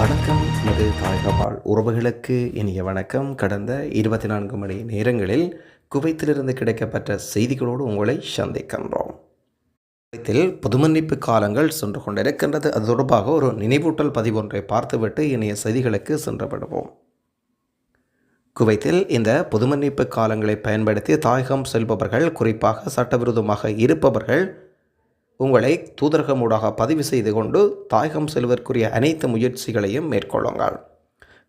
வணக்கம் நமது தாயகபால். உறவுகளுக்கு இனிய வணக்கம். கடந்த இருபத்தி நான்கு மணி நேரங்களில் குவைத்திலிருந்து கிடைக்கப்பட்ட செய்திகளோடு உங்களை சந்திக்கின்றோம். குவைத்தில் பொதுமன்னிப்பு காலங்கள் சென்று கொண்டிருக்கின்றது. அது தொடர்பாக ஒரு நினைவூட்டல் பதிவொன்றை பார்த்துவிட்டு இனிய செய்திகளுக்கு சென்று விடுவோம் குவைத்தில் இந்த பொதுமன்னிப்பு காலங்களை பயன்படுத்தி தாயகம் செல்பவர்கள் குறிப்பாக சட்டவிரோதமாக இருப்பவர்கள் உங்களை தூதரகமூடாக பதிவு செய்து கொண்டு தாயகம் செல்வதற்குரிய அனைத்து முயற்சிகளையும் மேற்கொள்ளுங்கள்.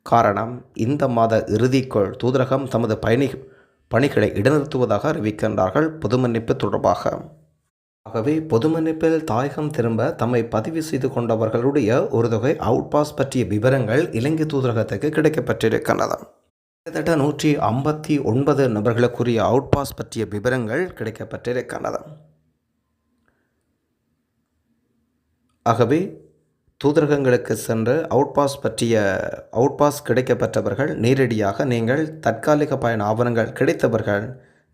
காரணம் இந்த மாத இறுதிக்குள் தூதரகம் தமது பயணி பணிகளை இடைநிறுத்துவதாக அறிவிக்கின்றார்கள் பொதுமன்னிப்பு தொடர்பாக. ஆகவே பொதுமன்னிப்பில் தாயகம் திரும்ப தம்மை பதிவு செய்து கொண்டவர்களுடைய ஒரு தொகை அவுட் பாஸ் பற்றிய விவரங்கள் இலங்கை தூதரகத்துக்கு கிடைக்கப்பட்டிருக்கின்றது கிட்டத்தட்ட நூற்றி ஐம்பத்தி ஒன்பது நபர்களுக்குரிய அவுட் பாஸ் பற்றிய விவரங்கள் கிடைக்கப்பட்டிருக்கின்றன. ஆகவே தூதரகங்களுக்கு சென்று அவுட் பாஸ் பற்றிய அவுட் பாஸ் கிடைக்கப்பட்டவர்கள் நேரடியாக நீங்கள் தற்காலிக பயண ஆவணங்கள் கிடைத்தவர்கள்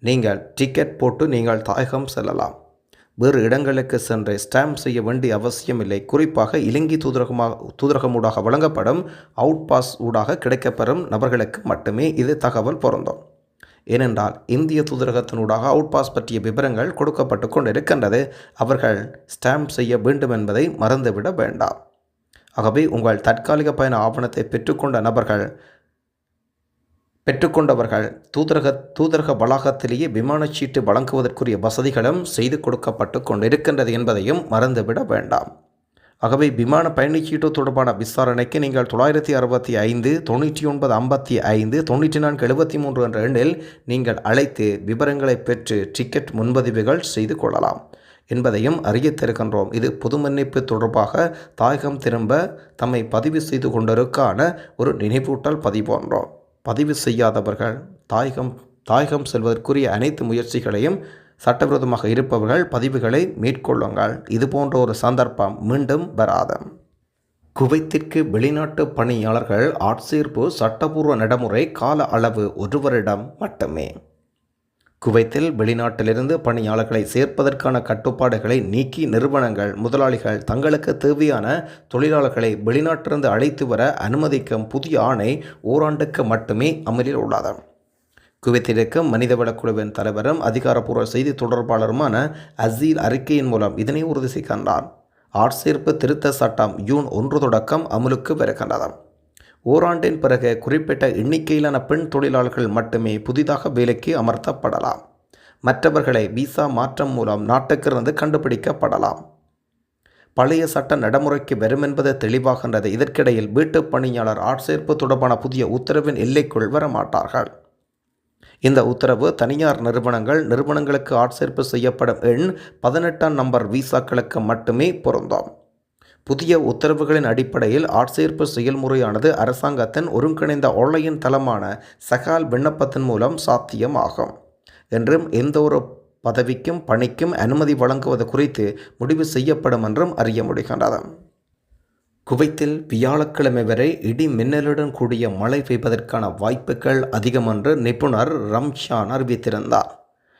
நீங்கள் டிக்கெட் போட்டு நீங்கள் தாயகம் செல்லலாம். வேறு இடங்களுக்கு சென்று ஸ்டாம்ப் செய்ய வேண்டிய அவசியமில்லை. குறிப்பாக இலங்கை தூதரகமாக தூதரகமூடாக வழங்கப்படும் அவுட் பாஸ் ஊடாக கிடைக்கப்பெறும் நபர்களுக்கு மட்டுமே இது தகவல் பொருந்தும். ஏனென்றால் இந்திய தூதரகத்தினூடாக அவுட் பாஸ் பற்றிய விவரங்கள் கொடுக்கப்பட்டு கொண்டிருக்கின்றது. அவர்கள் ஸ்டாம்ப் செய்ய வேண்டும் என்பதை மறந்துவிட வேண்டாம். ஆகவே உங்கள் தற்காலிக பயண ஆவணத்தை பெற்றுக்கொண்ட நபர்கள் பெற்றுக்கொண்டவர்கள் தூதரக தூதரக வளாகத்திலேயே விமானச்சீட்டு வழங்குவதற்குரிய வசதிகளும் செய்து கொடுக்கப்பட்டு கொண்டிருக்கின்றது என்பதையும் மறந்துவிட வேண்டாம். ஆகவே விமான பயணச்சீட்டு தொடர்பான விசாரணைக்கு நீங்கள் தொள்ளாயிரத்தி அறுபத்தி ஐந்து தொண்ணூற்றி ஒன்பது ஐம்பத்தி ஐந்து தொண்ணூற்றி நான்கு எழுபத்தி மூன்று என்ற எண்ணில் நீங்கள் அழைத்து விவரங்களை பெற்று டிக்கெட் முன்பதிவுகள் செய்து கொள்ளலாம் என்பதையும் அறியத்திருக்கின்றோம். இது பொது மன்னிப்பு தொடர்பாக தாயகம் திரும்ப தம்மை பதிவு செய்து கொண்டதற்கான ஒரு நினைவூட்டல் பதிவோன்றோம் பதிவு செய்யாதவர்கள் தாயகம் தாயகம் செல்வதற்குரிய அனைத்து முயற்சிகளையும் சட்டவிரோதமாக இருப்பவர்கள் பதிவுகளை மேற்கொள்ளுங்கள். இது போன்ற ஒரு சந்தர்ப்பம் மீண்டும் வராதம் குவைத்திற்கு வெளிநாட்டு பணியாளர்கள் ஆட்சேர்ப்பு சட்டபூர்வ நடைமுறை கால அளவு ஒரு வருடம் மட்டுமே. குவைத்தில் வெளிநாட்டிலிருந்து பணியாளர்களை சேர்ப்பதற்கான கட்டுப்பாடுகளை நீக்கி நிறுவனங்கள் முதலாளிகள் தங்களுக்கு தேவையான தொழிலாளர்களை வெளிநாட்டிலிருந்து அழைத்து வர அனுமதிக்கும் புதிய ஆணை ஓராண்டுக்கு மட்டுமே அமலில் உள்ளது. குவைத்திற்கும் மனிதவள குழுவின் தலைவரும் அதிகாரப்பூர்வ செய்தி தொடர்பாளருமான அசீல் அறிக்கையின் மூலம் இதனை உறுதி செய்கின்றார். ஆட்சேர்ப்பு திருத்த சட்டம் ஜூன் ஒன்று தொடக்கம் அமலுக்கு வருகின்றது. ஓராண்டின் பிறகு குறிப்பிட்ட எண்ணிக்கையிலான பெண் தொழிலாளர்கள் மட்டுமே புதிதாக வேலைக்கு அமர்த்தப்படலாம். மற்றவர்களை விசா மாற்றம் மூலம் நாட்டுக்கிருந்து கண்டுபிடிக்கப்படலாம். பழைய சட்ட நடைமுறைக்கு வரும் என்பது தெளிவாகின்றது. இதற்கிடையில் வீட்டுப் பணியாளர் ஆட்சேர்ப்பு தொடர்பான புதிய உத்தரவின் எல்லைக்குள் வரமாட்டார்கள். இந்த உத்தரவு தனியார் நிறுவனங்கள் நிறுவனங்களுக்கு ஆட்சேர்ப்பு செய்யப்படும் எண் பதினெட்டாம் நம்பர் விசாக்களுக்கு மட்டுமே பொருந்தும். புதிய உத்தரவுகளின் அடிப்படையில் ஆட்சேர்ப்பு செயல்முறையானது அரசாங்கத்தின் ஒருங்கிணைந்த ஆன்லைன் தளமான சகால் விண்ணப்பத்தின் மூலம் சாத்தியமாகும். என்றும் எந்தவொரு பதவிக்கும் பணிக்கும் அனுமதி வழங்குவது குறித்து முடிவு செய்யப்படும் என்றும் அறிய முடிகின்றது. குவைத்தில் வியாழக்கிழமை வரை இடி மின்னலுடன் கூடிய மழை பெய்வதற்கான வாய்ப்புகள் அதிகம் என்று நிபுணர் ரம்ஷான் அறிவித்திருந்தார்.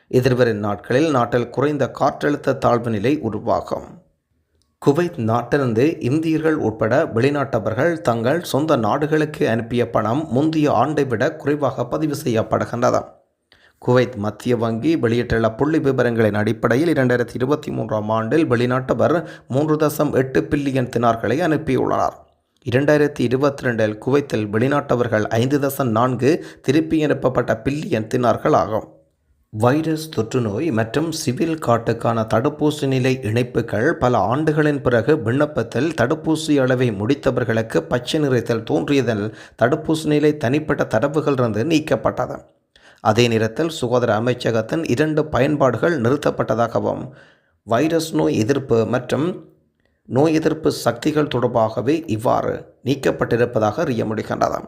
எதிர்வரும் நாட்களில் நாட்டில் குறைந்த காற்றழுத்த தாழ்வு நிலை உருவாகும். குவைத் நாட்டிலிருந்து இந்தியர்கள் உட்பட வெளிநாட்டவர்கள் தங்கள் சொந்த நாடுகளுக்கு அனுப்பிய பணம் முந்தைய ஆண்டை விட குறைவாக பதிவு செய்யப்படுகின்றது குவைத் மத்திய வங்கி வெளியிட்டுள்ள புள்ளி விவரங்களின் அடிப்படையில் இரண்டாயிரத்தி இருபத்தி மூன்றாம் ஆண்டில் வெளிநாட்டவர் மூன்று தசம் எட்டு பில்லியன் தினார்களை அனுப்பியுள்ளனர் இரண்டாயிரத்தி இருபத்தி ரெண்டில் குவைத்தில் வெளிநாட்டவர்கள் ஐந்து தசம் நான்கு திருப்பி அனுப்பப்பட்ட பில்லியன் தினார்கள் ஆகும். வைரஸ் தொற்றுநோய் மற்றும் சிவில் காட்டுக்கான தடுப்பூசி நிலை இணைப்புகள் பல ஆண்டுகளின் பிறகு விண்ணப்பத்தில் தடுப்பூசி அளவை முடித்தவர்களுக்கு பச்சை நிறத்தில் தோன்றியதில் தடுப்பூசி நிலை தனிப்பட்ட தரவுகளிலிருந்து நீக்கப்பட்டது. அதே நேரத்தில் சுகாதார அமைச்சகத்தின் இரண்டு பயன்பாடுகள் நிறுத்தப்பட்டதாகவும் வைரஸ் நோய் எதிர்ப்பு மற்றும் நோய் எதிர்ப்பு சக்திகள் தொடர்பாகவே இவ்வாறு நீக்கப்பட்டிருப்பதாக அறிய முடிகின்றது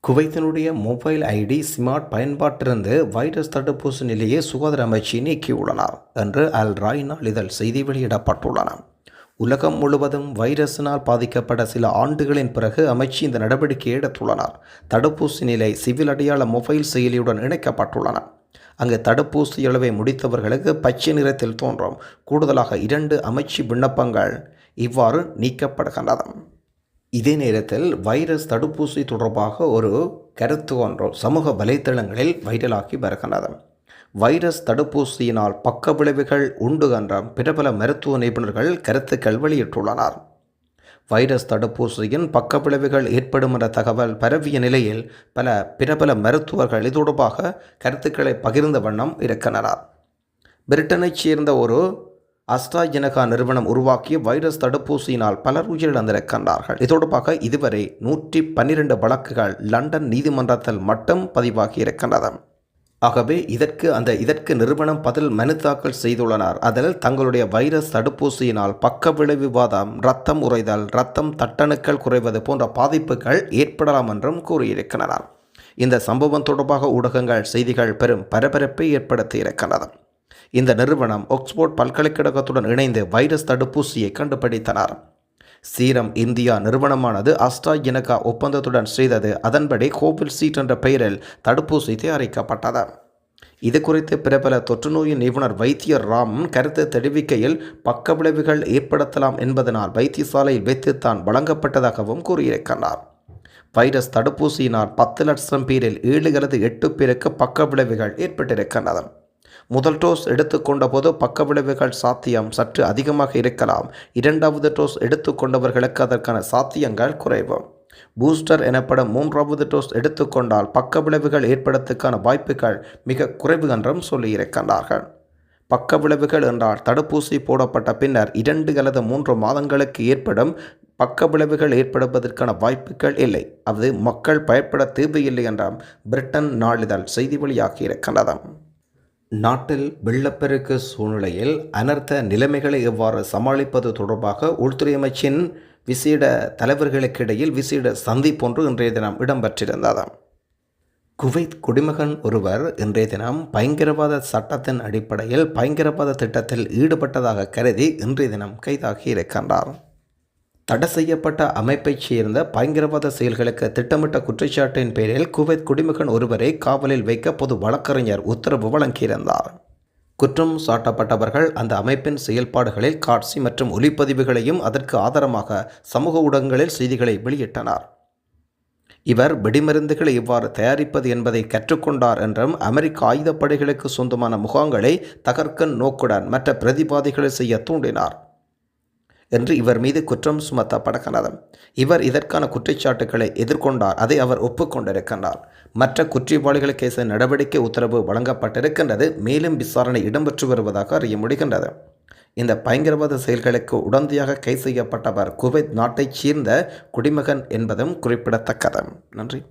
குவைத்தினுடைய மொபைல் ஐடி ஸ்மார்ட் பயன்பாட்டிலிருந்து வைரஸ் தடுப்பூசி நிலையை சுகாதார அமைச்சு நீக்கியுள்ளனர் என்று அல் ராய் இதழ் செய்தி வெளியிடப்பட்டுள்ளன. உலகம் முழுவதும் வைரஸினால் பாதிக்கப்பட்ட சில ஆண்டுகளின் பிறகு அமைச்சு இந்த நடவடிக்கையை எடுத்துள்ளனர். தடுப்பூசி நிலை சிவில் அடையாள மொபைல் செயலியுடன் இணைக்கப்பட்டுள்ளன. அங்கு தடுப்பூசி அளவை முடித்தவர்களுக்கு பச்சை நிறத்தில் தோன்றும். கூடுதலாக இரண்டு அமைச்சு விண்ணப்பங்கள் இவ்வாறு நீக்கப்படுகின்றன. இதே நேரத்தில் வைரஸ் தடுப்பூசி தொடர்பாக ஒரு கருத்து ஒன்று சமூக வலைத்தளங்களில் வைரலாகி வருகின்றது. வைரஸ் தடுப்பூசியினால் பக்க விளைவுகள் உண்டு என்ற பிரபல மருத்துவ நிபுணர்கள் கருத்துக்கள் வெளியிட்டுள்ளனர். வைரஸ் தடுப்பூசியின் பக்க விளைவுகள் ஏற்படும் என்ற தகவல் பரவிய நிலையில் பல பிரபல மருத்துவர்கள் இது தொடர்பாக கருத்துக்களை பகிர்ந்த வண்ணம் இருக்கின்றனர். பிரிட்டனைச் சேர்ந்த ஒரு அஸ்ட்ராஜெனகா நிறுவனம் உருவாக்கிய வைரஸ் தடுப்பூசியினால் பலர் உயிரிழந்திருக்கின்றார்கள். இது தொடர்பாக இதுவரை நூற்றி பன்னிரண்டு வழக்குகள் லண்டன் நீதிமன்றத்தில் மட்டும் பதிவாகி இருக்கின்றது ஆகவே இதற்கு அந்த இதற்கு நிறுவனம் பதில் மனு தாக்கல் செய்துள்ளனர். அதில் தங்களுடைய வைரஸ் தடுப்பூசியினால் பக்க விளைவு வாதம் ரத்தம் உறைதல் ரத்தம் தட்டணுக்கள் குறைவது போன்ற பாதிப்புகள் ஏற்படலாம் என்றும் கூறியிருக்கின்றனர். இந்த சம்பவம் தொடர்பாக ஊடகங்கள் செய்திகள் பெரும் பரபரப்பை ஏற்படுத்தி இருக்கின்றது இந்த நிறுவனம் ஆக்ஸ்போர்ட் பல்கலைக்கழகத்துடன் இணைந்து வைரஸ் தடுப்பூசியை கண்டுபிடித்தனர். சீரம் இந்தியா நிறுவனமானது அஸ்ட்ராஜெனகா ஒப்பந்தத்துடன் செய்தது. அதன்படி கோவில் சீட் என்ற பெயரில் தடுப்பூசி தயாரிக்கப்பட்டது. இது குறித்து பிரபல தொற்றுநோயின் நிபுணர் வைத்தியர் ராம் கருத்து தெரிவிக்கையில் பக்க விளைவுகள் ஏற்படுத்தலாம் என்பதனால் வைத்தியசாலையில் வைத்துத்தான் வழங்கப்பட்டதாகவும் கூறியிருக்கிறார் வைரஸ் தடுப்பூசியினால் பத்து லட்சம் பேரில் ஏழு அல்லது எட்டு பேருக்கு பக்க விளைவுகள் ஏற்பட்டிருக்கின்றன. முதல் டோஸ் எடுத்துக்கொண்ட போது பக்க விளைவுகள் சாத்தியம் சற்று அதிகமாக இருக்கலாம். இரண்டாவது டோஸ் எடுத்துக்கொண்டவர்களுக்கு அதற்கான சாத்தியங்கள் குறைவு. பூஸ்டர் எனப்படும் மூன்றாவது டோஸ் எடுத்துக்கொண்டால் பக்க விளைவுகள் ஏற்படத்துக்கான வாய்ப்புகள் மிக குறைவு என்றும் சொல்லியிருக்கின்றார்கள். பக்க விளைவுகள் என்றால் தடுப்பூசி போடப்பட்ட பின்னர் இரண்டு அல்லது மூன்று மாதங்களுக்கு ஏற்படும் பக்க விளைவுகள் ஏற்படுவதற்கான வாய்ப்புகள் இல்லை. அது மக்கள் பயப்பட தேவையில்லை என்றாம் பிரிட்டன் நாளிதழ் செய்தி வெளியாகி இருக்கின்றதாம் நாட்டில் வெள்ளப்பெருக்கு சூழ்நிலையில் அனர்த்த நிலைமைகளை எவ்வாறு சமாளிப்பது தொடர்பாக உள்துறை அமைச்சின் விசேட தலைவர்களுக்கிடையில் விசேட சந்திப்பொன்று இன்றைய தினம் இடம்பெற்றிருந்ததாம். குவைத் குடிமகன் ஒருவர் இன்றைய தினம் பயங்கரவாத சட்டத்தின் அடிப்படையில் பயங்கரவாத திட்டத்தில் ஈடுபட்டதாக கருதி இன்றைய தினம் கைதாகி இருக்கின்றார். தடை செய்யப்பட்ட அமைப்பைச் சேர்ந்த பயங்கரவாத செயல்களுக்கு திட்டமிட்ட குற்றச்சாட்டின் பேரில் குவைத் குடிமகன் ஒருவரை காவலில் வைக்க பொது வழக்கறிஞர் உத்தரவு வழங்கியிருந்தார். குற்றம் சாட்டப்பட்டவர்கள் அந்த அமைப்பின் செயல்பாடுகளில் காட்சி மற்றும் ஒலிப்பதிவுகளையும் அதற்கு ஆதாரமாக சமூக ஊடகங்களில் செய்திகளை வெளியிட்டனர். இவர் வெடிமருந்துகளை இவ்வாறு தயாரிப்பது என்பதை கற்றுக்கொண்டார் என்றும் அமெரிக்க ஆயுதப்படைகளுக்கு சொந்தமான முகாம்களை தகர்க்கன் நோக்குடன் மற்ற பிரதிபாதிகளை செய்ய தூண்டினார். என்று இவர் மீது குற்றம் சுமத்தப்படுகிறது இவர் இதற்கான குற்றச்சாட்டுக்களை எதிர்கொண்டார். அதை அவர் ஒப்புக்கொண்டிருக்கின்றார். மற்ற குற்றவாளிகள் கேச நடவடிக்கை உத்தரவு வழங்கப்பட்டிருக்கின்றது. மேலும் விசாரணை இடம்பெற்று வருவதாக அறிய முடிகின்றது. இந்த பயங்கரவாத செயல்களுக்கு உடந்தையாக கை செய்யப்பட்டவர் குவைத் நாட்டைச் சேர்ந்த குடிமகன் என்பதும் குறிப்பிடத்தக்கது. நன்றி.